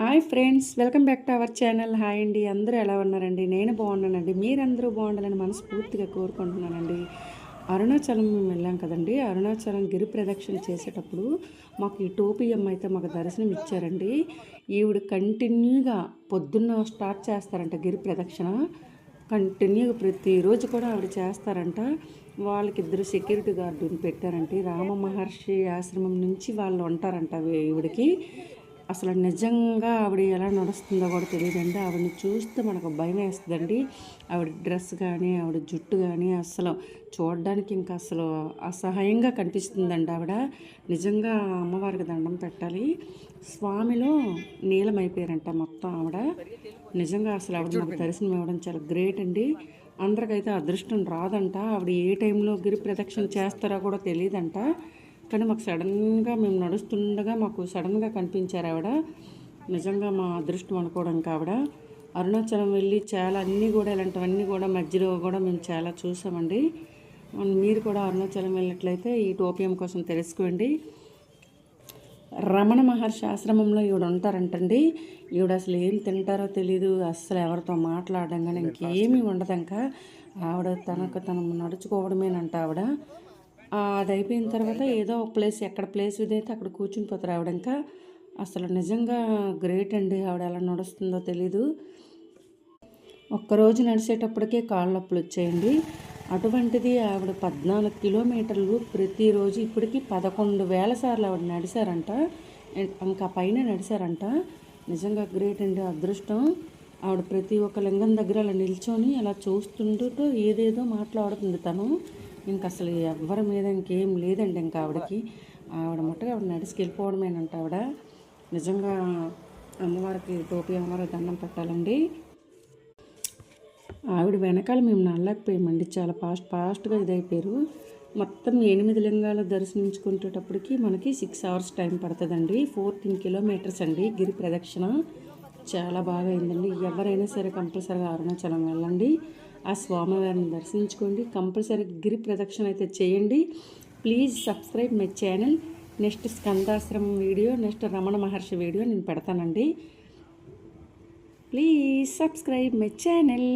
Hi friends welcome back to our channel. Hi అండి అందరూ ఎలా ఉన్నారండి? నేను బాగున్నానండి. మీరందరూ బాగుండాలని మనస్ఫూర్తిగా కోరుకుంటున్నానండి. అరుణాచలం మేము వెళ్ళాం కదండి. అరుణాచలం గిరి ప్రదక్షిణ చేసేటప్పుడు మాకు ఈ టోపీ అమ్మ అయితే మాకు దర్శనం ఇచ్చారండి. ఈవిడ కంటిన్యూగా పొద్దున్న స్టార్ట్ చేస్తారంట గిరి ప్రదక్షిణ. కంటిన్యూగా ప్రతిరోజు కూడా ఆవిడ చేస్తారంట. వాళ్ళకి ఇద్దరు సెక్యూరిటీ గార్డుని పెట్టారంటే రామ మహర్షి ఆశ్రమం నుంచి వాళ్ళు ఉంటారంట ఈవిడికి. అసలు నిజంగా ఆవిడ ఎలా నడుస్తుందో కూడా తెలియదండి ఆవిడని చూస్తే మనకు భయం వేస్తుందండి. ఆవిడ డ్రెస్ కానీ ఆవిడ జుట్టు కానీ అసలు చూడడానికి ఇంకా అసలు అసహాయంగా కనిపిస్తుందండి ఆవిడ. నిజంగా అమ్మవారికి దండం పెట్టాలి. స్వామిలో నీలమైపోయారంట మొత్తం ఆవిడ. నిజంగా అసలు ఆవిడ నాకు దర్శనం ఇవ్వడం చాలా గ్రేట్ అండి. అందరికైతే అదృష్టం రాదంట. ఆవిడ ఏ టైంలో గిరి ప్రదక్షిణ చేస్తారో కూడా తెలియదంట కానీ మాకు సడన్గా మేము నడుస్తుండగా మాకు సడన్గా కనిపించారు ఆవిడ. నిజంగా మా అదృష్టం అనుకోవడానికి ఆవిడ అరుణాచలం వెళ్ళి చాలా అన్నీ కూడా ఇలాంటివన్నీ కూడా మధ్యలో కూడా మేము చాలా చూసామండి. మీరు కూడా అరుణాచలం వెళ్ళినట్లయితే ఈ టోపియం కోసం తెలుసుకోండి. రమణ మహర్షి ఆశ్రమంలో ఈవిడ ఉంటారంటండి. ఈవిడ అసలు ఏం తింటారో తెలీదు. అస్సలు ఎవరితో మాట్లాడడం కానీ ఇంకేమీ ఉండదు ఇంకా ఆవిడ తనకు తను నడుచుకోవడమేనంట ఆవిడ. అది అయిపోయిన తర్వాత ఏదో ఒక ప్లేస్ ఎక్కడ ప్లేస్ ఇదైతే అక్కడ కూర్చుని పోతారు ఆవిడ ఇంకా అసలు నిజంగా గ్రేట్ అండి ఆవిడ ఎలా నడుస్తుందో తెలీదు. ఒక్కరోజు నడిచేటప్పటికే కాళ్ళ నొప్పులు వచ్చాయండి. అటువంటిది ఆవిడ పద్నాలుగు కిలోమీటర్లు ప్రతిరోజు ఇప్పటికి పదకొండు వేల సార్లు ఆవిడ నడిచారంట ఇంకా పైన నడిచారంట నిజంగా గ్రేట్ అండి అదృష్టం. ఆవిడ ప్రతి ఒక్క లింగం దగ్గర అలా నిల్చొని అలా చూస్తుంటూ ఏదేదో మాట్లాడుతుంది తను. ఇంక అసలు ఎవ్వరి మీద ఇంకేం లేదండి ఇంకా ఆవిడకి. ఆవిడ ముట్టగా ఆవిడ నడిచి వెళ్ళిపోవడమేనంట ఆవిడ. నిజంగా అమ్మవారికి టోపీ అమ్మవారికి దండం పెట్టాలండి. ఆవిడ వెనకాల మేము నల్లకపోయామండి చాలా ఫాస్ట్ ఫాస్ట్గా ఇదైపోయారు. మొత్తం ఎనిమిది లింగాలు దర్శించుకునేటప్పటికి మనకి సిక్స్ అవర్స్ టైం పడుతుందండి. ఫోర్టీన్ కిలోమీటర్స్ అండి గిరి ప్రదక్షిణ. చాలా బాగా అయిందండి. ఎవరైనా సరే కంపల్సరీగా అరుణాచలం వెళ్ళండి. ఆ స్వామివారిని దర్శించుకోండి. కంపల్సరీ గిరి ప్రదక్షిణ అయితే చేయండి. Please subscribe my channel. Next Skandashramam video next Ramana Maharshi video నేను పెడతానండి. Please subscribe my channel.